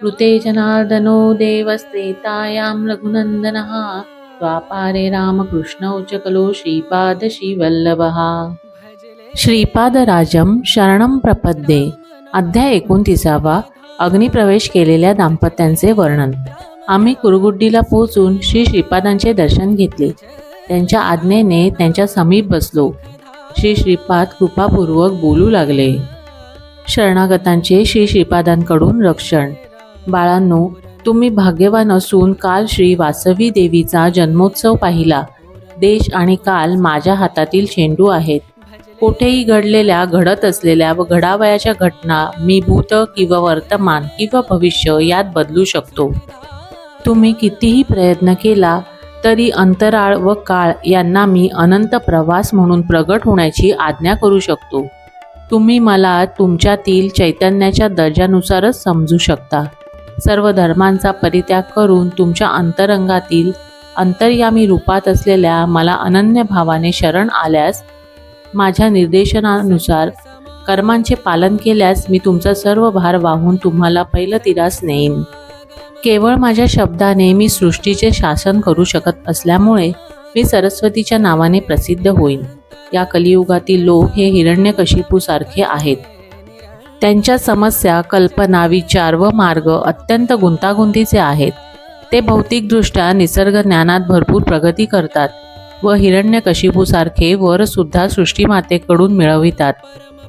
कृते जनार्दनो देवस्त्रेतायां रघुनन्दनः द्वापारे रामकृष्णौ च कलो श्रीपादश्रीवल्लभः श्रीपादराजं शरणम प्रपद्ये। अध्याय एकोणतीसावा अग्निप्रवेश केलेल्या दाम्पत्यांचे वर्णन. आम्ही कुरगुड्डीला पोहोचून श्री श्रीपादांचे दर्शन घेतले. त्यांच्या आज्ञेने त्यांच्या समीप बसलो. श्री श्रीपाद कृपापूर्वक बोलू लागले. शरणागतांचे श्री श्रीपादांकडून रक्षण. बाळांनो तुम्ही भाग्यवान असून काल श्री वासवी देवीचा जन्मोत्सव पाहिला. देश आणि काल माझ्या हातातील चेंडू आहेत. कुठेही घडलेल्या घडत असलेल्या व घडावयाच्या घटना मी भूत किंवा वर्तमान किंवा भविष्य यात बदलू शकतो. तुम्ही कितीही प्रयत्न केला तरी अंतराळ व काळ यांना मी अनंत प्रवास म्हणून प्रगट होण्याची आज्ञा करू शकतो. तुम्ही मला तुमच्यातील चैतन्याच्या दर्जानुसारच समजू शकता. सर्व धर्मांचा परित्याग करून तुमच्या अंतरंगातील अंतर्यामी रूपात असलेल्या मला अनन्य भावाने शरण आल्यास माझ्या निर्देशनानुसार कर्मांचे पालन केल्यास मी तुमचा सर्व भार वाहून तुम्हाला पहिलं तिरास नेईन. केवळ माझ्या शब्दाने मी सृष्टीचे शासन करू शकत असल्यामुळे मी सरस्वतीच्या नावाने प्रसिद्ध होईन. या कलियुगातील लोक हे हिरण्यकशिपूसारखे आहेत. त्यांच्या समस्या कल्पना विचार व मार्ग अत्यंत गुंतागुंतीचे आहेत. ते भौतिकदृष्ट्या निसर्ग ज्ञानात भरपूर प्रगती करतात व हिरण्यकशिपूसारखे वरसुद्धा सृष्टीमातेकडून मिळवितात.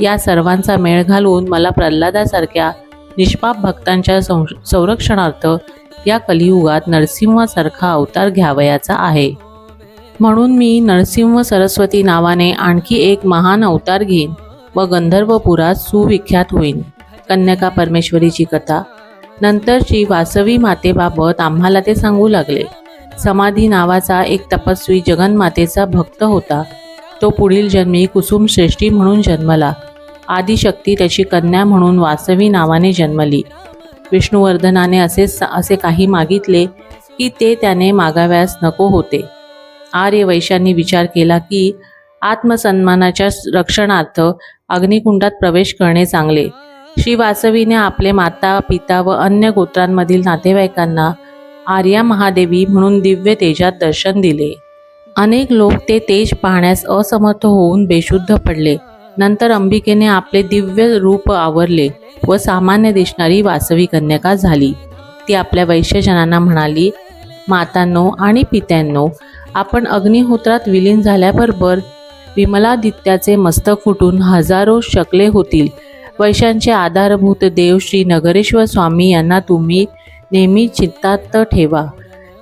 या सर्वांचा मेळ घालून मला प्रल्हादासारख्या निष्पाप भक्तांच्या सं संरक्षणार्थ या कलियुगात नरसिंहासारखा अवतार घ्यावयाचा आहे. म्हणून मी नरसिंह सरस्वती नावाने आणखी एक महान अवतार घेईन. व गंधर्वपुरात सुविख्यात होईन. कन्यका परमेश्वरीची कथा. नंतर श्री वासवी मातेबाबत आम्हाला ते सांगू लागले. समाधी नावाचा एक तपस्वी जगन्मातेचा भक्त होता. तो पुढील जन्मी कुसुम श्रेष्ठी म्हणून जन्मला. आदिशक्ती त्याची कन्या म्हणून वासवी नावाने जन्मली. विष्णुवर्धनाने असे असे काही मागितले की ते त्याने मागाव्यास नको होते. आर्य वैश्यांनी विचार केला की आत्मसन्मानाच्या रक्षणार्थ अग्निकुंडात प्रवेश करणे चांगले. श्री वासवीने आपले माता पिता व अन्य गोत्रांमधील नातेवाईकांना आर्या महादेवी म्हणून दिव्य तेजात दर्शन दिले. अनेक लोक ते तेज पाहण्यास असमर्थ होऊन बेशुद्ध पडले. नंतर अंबिकेने आपले दिव्य रूप आवरले व सामान्य दिसणारी वासवी कन्यका झाली. ती आपल्या वैश्यजनांना म्हणाली मातांनो आणि पित्यांनो आपण अग्निहोत्रात विलीन झाल्याबरोबर विमलादित्याचे मस्तक फुटून हजारो शकले होतील. वैशांचे आधारभूत देव श्री नगरेश्वर स्वामी यांना तुम्ही नेहमी चित्तात ठेवा.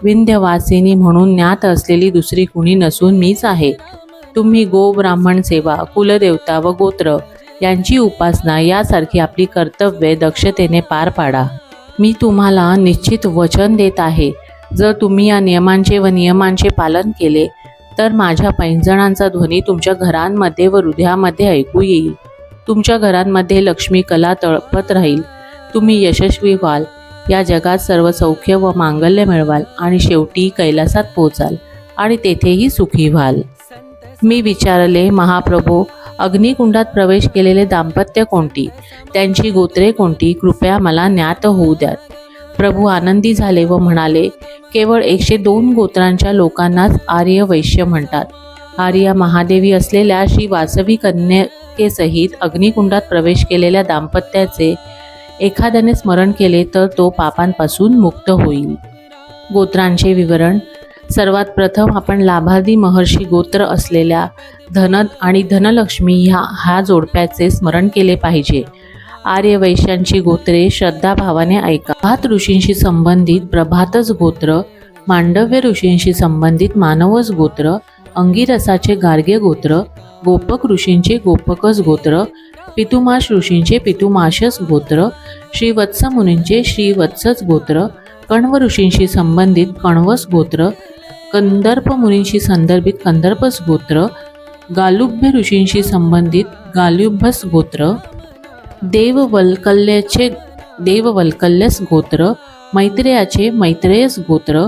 विंध्यवासिनी म्हणून ज्ञात असलेली दुसरी कुणी नसून मीच आहे. तुम्ही गो ब्राह्मण सेवा कुलदेवता व गोत्र यांची उपासना यासारखी आपली कर्तव्ये दक्षतेने पार पाडा. मी तुम्हाला निश्चित वचन देत आहे. जर तुम्ही या नियमांचे व नियमांचे पालन केले तर माझ्या पैंजणांचा ध्वनी तुमच्या घरांमध्ये व हृदयामध्ये ऐकू येईल. तुमच्या घरांमध्ये लक्ष्मी कला तळपत राहील. तुम्ही यशस्वी व्हाल. या जगात सर्व सौख्य व मांगल्य मिळवाल आणि शेवटी कैलासात पोचाल आणि तेथेही सुखी व्हाल. मी विचारले महाप्रभो अग्निकुंडात प्रवेश केलेले दाम्पत्य कोणती? त्यांची गोत्रे कोणती? कृपया मला ज्ञात होऊ द्यात. प्रभू आनंदी झाले व म्हणाले केवळ एकशे दोन गोत्रांच्या लोकांनाच आर्य वैश्य म्हणतात. आर्य महादेवी असलेल्या श्री वासवी कन्यकेसहित अग्निकुंडात प्रवेश केलेल्या दाम्पत्याचे एखाद्याने स्मरण केले तर तो पापांपासून मुक्त होईल. गोत्रांचे विवरण. सर्वात प्रथम आपण लाभादी महर्षी गोत्र असलेल्या धनद आणि धनलक्ष्मी ह्या ह्या जोडप्याचे स्मरण केले पाहिजे. आर्यवैश्यांची गोत्रे श्रद्धाभावाने ऐका. भात ऋषींशी संबंधित प्रभातच गोत्र मांडव्य ऋषींशी संबंधित मानवच गोत्र अंगिरसाचे गार्गे गोत्र गोपक ऋषींचे गोपकच गोत्र पितुमाश ऋषींचे पितुमाशच गोत्र श्रीवत्स मुनींचे श्रीवत्सच गोत्र कण्व ऋषींशी संबंधित कण्वस गोत्र कंदर्प मुनींशी संदर्भित कंदर्पस गोत्र गालुभ्य ऋषींशी संबंधित गालुभस गोत्र देववल्कल्याचे देववल्कल्यस गोत्र मैत्रेयाचे मैत्रेयस गोत्र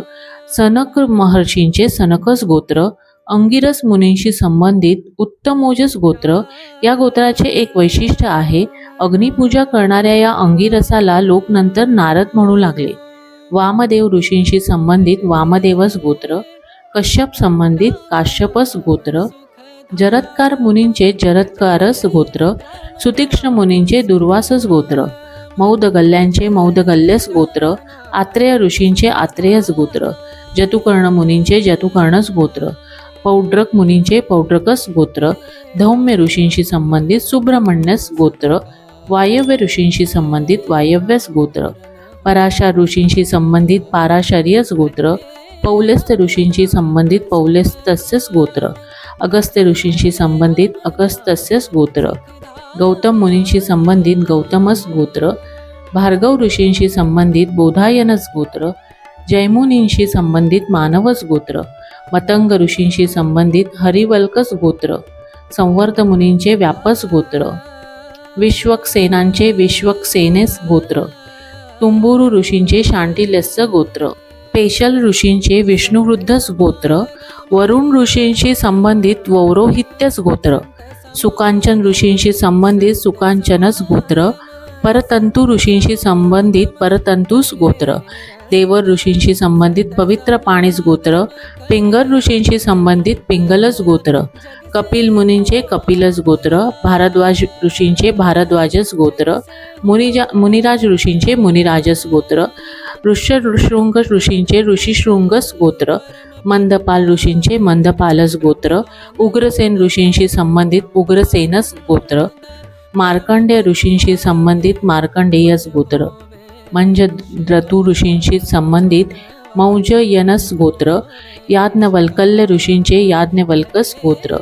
सनक महर्षींचे सनकस गोत्र अंगिरस मुनींशी संबंधित उत्तमोजस गोत्र या गोत्राचे एक वैशिष्ट्य आहे अग्निपूजा करणाऱ्या या अंगिरसाला लोक नंतर नारद म्हणू लागले. वामदेव ऋषींशी संबंधित वामदेवस गोत्र कश्यप संबंधित काश्यपस गोत्र जरत्कार मुनींचे जरत्कारस गोत्र सुतीक्ष्ण मुनींचे दुर्वासस गोत्र मौदगल्ल्यांचे मौदगल्यस गोत्र आत्रेय ऋषींचे आत्रेयस गोत्र जतुकर्ण मुनींचे जतुकर्णस गोत्र पौड्रक मुनींचे पौड्रकस गोत्र धौम्य ऋषींशी संबंधित सुब्रमण्यस गोत्र वायव्य ऋषींशी संबंधित वायव्यस गोत्र पराशा ऋषींशी संबंधित पाराशर्यस गोत्र पौलस्त ऋषींशी संबंधित पौलस्तस्यस गोत्र अगस्त्य ऋषींशी संबंधित अगस्त्यस्यस गोत्र. गौतम मुनींशी संबंधित गौतमस गोत्र. भार्गव ऋषींशी संबंधित बोधायनस गोत्र. जैमुनींशी संबंधित मानवस गोत्र. मतंग ऋषींशी संबंधित हरिवल्कस गोत्र. संवर्त मुनींचे व्यापस गोत्र. विश्वक्सेनांचे विश्वक्सेनेस गोत्र. तुंबुरू ऋषींचे शांटिल्यस्य गोत्र. पेशल ऋषींचे विष्णुवृद्धस गोत्र. वरुण ऋषींशी संबंधित वौरोहित्यस गोत्र. सुकांचन ऋषींशी संबंधित सुकांचनस गोत्र. परतंतु ऋषींशी संबंधित परतंतुस गोत्र. देवर ऋषींशी संबंधित पवित्र पाणीस गोत्र. पिंगल ऋषींशी संबंधित पिंगलस गोत्र. कपिल मुनींचे कपिलस गोत्र. भारद्वाज ऋषींचे भारद्वाजस गोत्र. मुनिजा मुनिराज ऋषींचे मुनिराजस गोत्र. ऋष्य ऋषृंग ऋषींचे ऋषीशृंगस गोत्र. मंदपाल ऋषींचे मंदपालस गोत्र उग्रसेन ऋषींशी संबंधित उग्रसेनस गोत्र मार्कंडेय ऋषींशी संबंधित मार्कंडेयस गोत्र मंज ऋतू ऋषींशी संबंधित मौजयनस गोत्र याज्ञवल्कल्य ऋषींचे याज्ञवल्कस गोत्र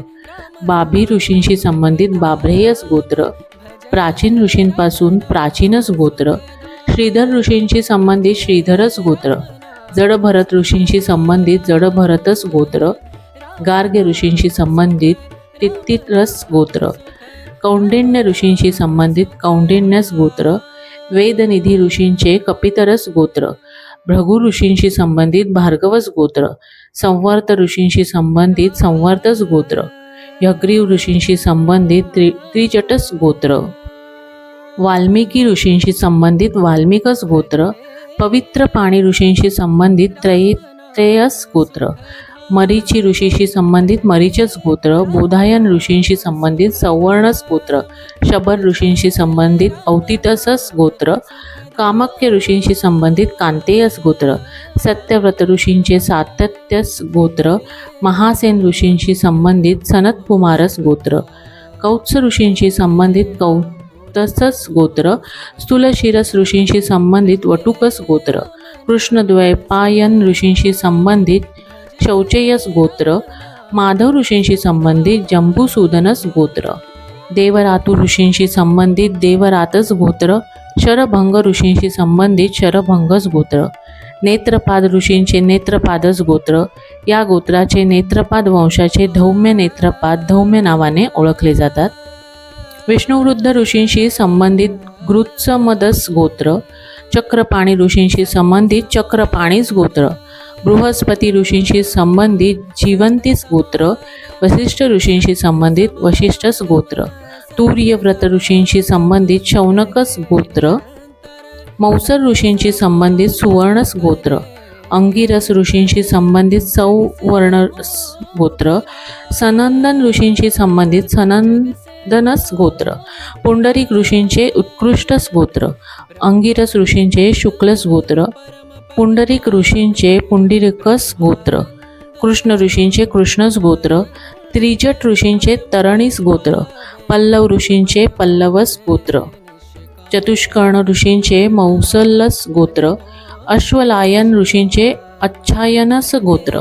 बाभी ऋषींशी संबंधित बाभ्रेयस गोत्र प्राचीन ऋषींपासून प्राचीनच गोत्र श्रीधर ऋषींशी संबंधित श्रीधरच गोत्र. जडभरत ऋषींशी संबंधित जडभरतस गोत्र गार्ग्य ऋषींशी संबंधित तित्तिरस गोत्र कौंडिण्य ऋषींशी संबंधित कौंडिण्यस गोत्र वेदनिधी ऋषींचे कपितरस गोत्र भृगु ऋषींशी संबंधित भार्गवस गोत्र संवर्त ऋषींशी संबंधित संवर्तस गोत्र यग्रीव ऋषींशी संबंधित त्रि त्रिजटस गोत्र वाल्मिकी ऋषींशी संबंधित वाल्मिकस गोत्र पवित्र पाणी ऋषींशी संबंधित त्रय त्रयस गोत्र. मरीची ऋषीशी संबंधित मरीचस गोत्र. बोधायन ऋषींशी संबंधित सवर्णस गोत्र. शबर ऋषींशी संबंधित औतितसस गोत्र. कामक्य ऋषींशी संबंधित कांतेयस गोत्र. सत्यव्रत ऋषींचे सातत्यस गोत्र. महासेन ऋषींशी संबंधित सनतकुमारस गोत्र. कौत्स ऋषींशी संबंधित कौतसस गोत्र स्थूलशिरस ऋषींशी संबंधित वटुकस गोत्र कृष्णद्वैपायन ऋषींशी संबंधित शौचेयस गोत्र माधव ऋषींशी संबंधित जंबूसूदनस गोत्र देवरातू ऋषींशी संबंधित देवरातस गोत्र शरभंग ऋषींशी संबंधित शरभंगस गोत्र नेत्रपाद ऋषींचे नेत्रपादस गोत्र या गोत्राचे नेत्रपाद वंशाचे धौम्य नेत्रपाद धौम्य नावाने ओळखले जातात. विष्णुवृद्ध ऋषींशी संबंधित गृत्समदस गोत्र चक्रपाणी ऋषींशी संबंधित चक्रपाणीस गोत्र बृहस्पती ऋषींशी संबंधित जिवंतीस गोत्र वसिष्ठ ऋषींशी संबंधित वशिष्ठस गोत्र तूर्यव्रत ऋषींशी संबंधित शौनकस गोत्र मौसर ऋषींशी संबंधित सुवर्णस गोत्र अंगिरस ऋषींशी संबंधित सौवर्ण गोत्र सनंदन ऋषींशी संबंधित धनस गोत्र पुंडरीक ऋषींचे उत्कृष्टस गोत्र अंगिरस ऋषींचे शुक्लस गोत्र पुंडरीक ऋषींचे पुंडिरकस गोत्र कृष्ण ऋषींचे कृष्णस गोत्र त्रिजट ऋषींचे तरणीस गोत्र पल्लव ऋषींचे पल्लवस गोत्र चतुष्कर्ण ऋषींचे मौसलस गोत्र अश्वलायन ऋषींचे अच्छायनस गोत्र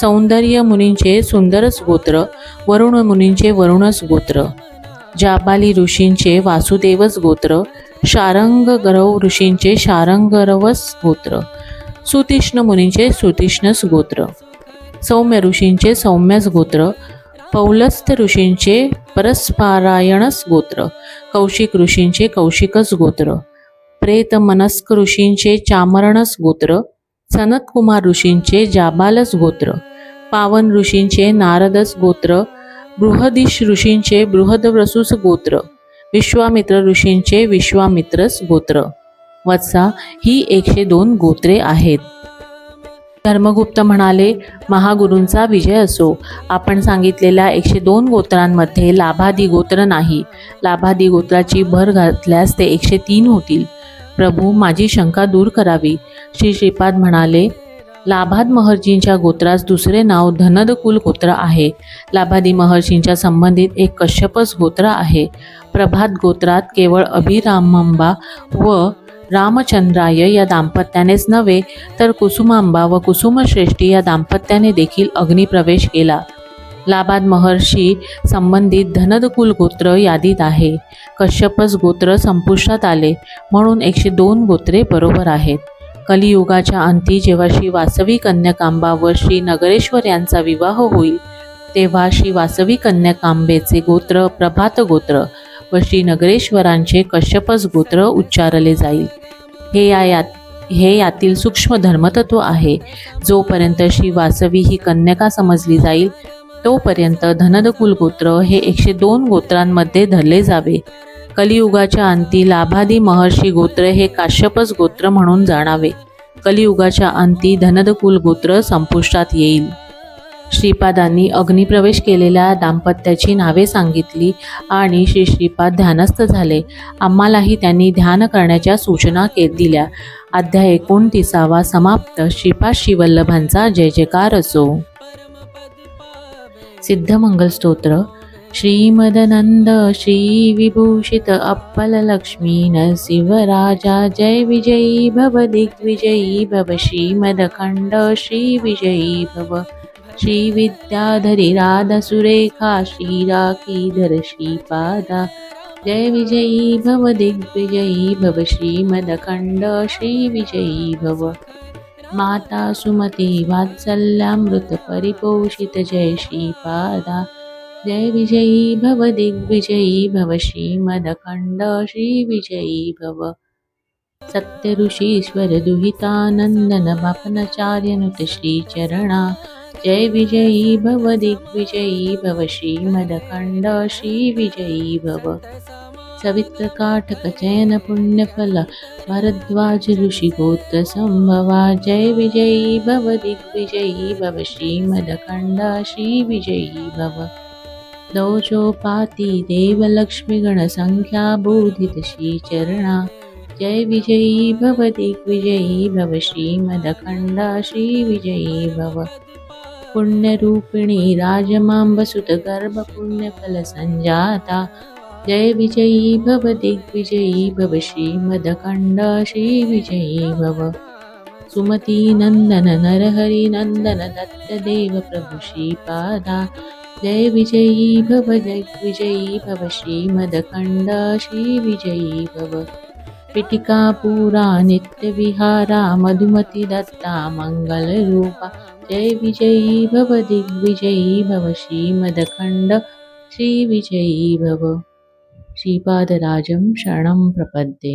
सौंदर्य मुनींचे सुंदरस गोत्र वरुण मुनींचे वरुणस गोत्र जाबाली ऋषींचे वासुदेवस गोत्र शारंगगरव ऋषींचे शारंगरवस गोत्र सुतीष्ण मुनींचे सुतिष्णस गोत्र सौम्य ऋषींचे सौम्यस गोत्र पौलस्थ ऋषींचे परस्पारायणस गोत्र कौशिक ऋषींचे कौशिकस गोत्र प्रेतमनस्क ऋषींचे चामरणस गोत्र सनतकुमार ऋषींचे जाबालस गोत्र पावन ऋषींचे नारदस गोत्र बृहदिश ऋषींचे बृहदव्रसूस गोत्र विश्वामित्र ऋषींचे विश्वामित्रस गोत्र. वत्सा ही एकशे दोन गोत्रे आहेत. धर्मगुप्त म्हणाले महागुरूंचा विजय असो. आपण सांगितलेल्या एकशे दोन गोत्रांमध्ये लाभादी गोत्र नाही. लाभादी गोत्राची भर घातल्यास ते एकशे तीन होतील. प्रभू माझी शंका दूर करावी. श्री श्रीपाद म्हणाले लाभाद महर्षींच्या गोत्रास दुसरे नाव धनदकुल गोत्र आहे. लाभादी महर्षींच्या संबंधित एक कश्यपस गोत्र आहे. प्रभात गोत्रात केवळ अभिरामंबा व रामचंद्राय या दाम्पत्यानेच नव्हे तर कुसुमांबा व कुसुमश्रेष्ठी या दाम्पत्याने देखील अग्निप्रवेश केला. लाबाद महर्षी संबंधित धनदकुल गोत्र यादीत आहे. कश्यपस गोत्र संपुष्टात आले म्हणून एकशे दोन गोत्रे बरोबर आहेत. कलियुगाच्या अंती जेव्हा श्री वासवी कन्याकांबा व श्री नगरेश्वर यांचा विवाह होईल तेव्हा श्री वासवी कन्याकांबेचे गोत्र प्रभात गोत्र व श्री नगरेश्वरांचे कश्यपस गोत्र उच्चारले जाईल. हे या यात हे यातील सूक्ष्म धर्मतत्व आहे. जोपर्यंत श्री वासवी ही कन्यका समजली जाईल तोपर्यंत धनदकुल गोत्र हे एकशे दोन गोत्रांमध्ये धरले जावे. कलियुगाच्या अंती लाभादी महर्षी गोत्र हे काश्यपस गोत्र म्हणून जाणावे. कलियुगाच्या अंती धनदकुल गोत्र संपुष्टात येईल. श्रीपादांनी अग्निप्रवेश केलेल्या दाम्पत्याची नावे सांगितली आणि श्री श्रीपाद ध्यानस्थ झाले. आम्हालाही त्यांनी ध्यान करण्याच्या सूचना के दिल्या अध्याय एकोणतीसावा समाप्त. श्रीपाद श्रीवल्लभांचा जय जयकार असो. सिद्धमंगल स्तोत्र. श्रीमदनंद श्री विभूषित अप्पल लक्ष्मी नरसिंहराजा जय विजयी भव दिग्विजयी भव श्रीमदखंड श्री विजयी भव श्री विद्याधरी राधा सुरेखा श्रीराखीधर श्रीपादा जय विजयी भव दिग्विजयी भव श्रीमदखंड श्री विजयी भव। माता सुमती वात्सल्यामृत परिपोषित जय श्रीपादा। जय विजयी भव दिग्विजयी भव श्रीमदखंड श्रीविजयी भव। सत्य ऋषीश्वर दुहितानंदन बापनाचार्यनुत श्रीचरणा। जय विजयी भव दिग्विजयी भव श्रीमदखंड श्रीविजयी भव। सवित्र काठक चयन पुण्यफल भरद्वाज ऋषि गोत्र संभवा। जय विजयी भव दिग्विजयी भव श्रीमदखंड श्री विजयी भव। दौजोपाती देवलक्ष्मी गणसंख्या बोधितशी चरणा जय विजयी भव दिग्विजयी भव श्रीमदखण्डा श्रीविजयी भव। पुण्यरूपिणी राजमाम्बसुतगर्भपुण्यफलसञ्जाता गर्भ जय विजयी भव दिग्विजयी भव श्रीमदखण्डा श्री विजयी भव। सुमती नंदन नरहरी नंदन दत्तदेव प्रभु श्रीपादा। जय विजयी भव दिग्विजयी भव श्रीमदखंड श्री विजयी भव। पिटिका पुरा नित्यविहारा मधुमती दत्ता मङ्गलरूपा जय विजयी भव दिग्विजयी भव श्रीमदखंड श्रीविजयी भव। श्रीपादराजं शरणं प्रपद्ये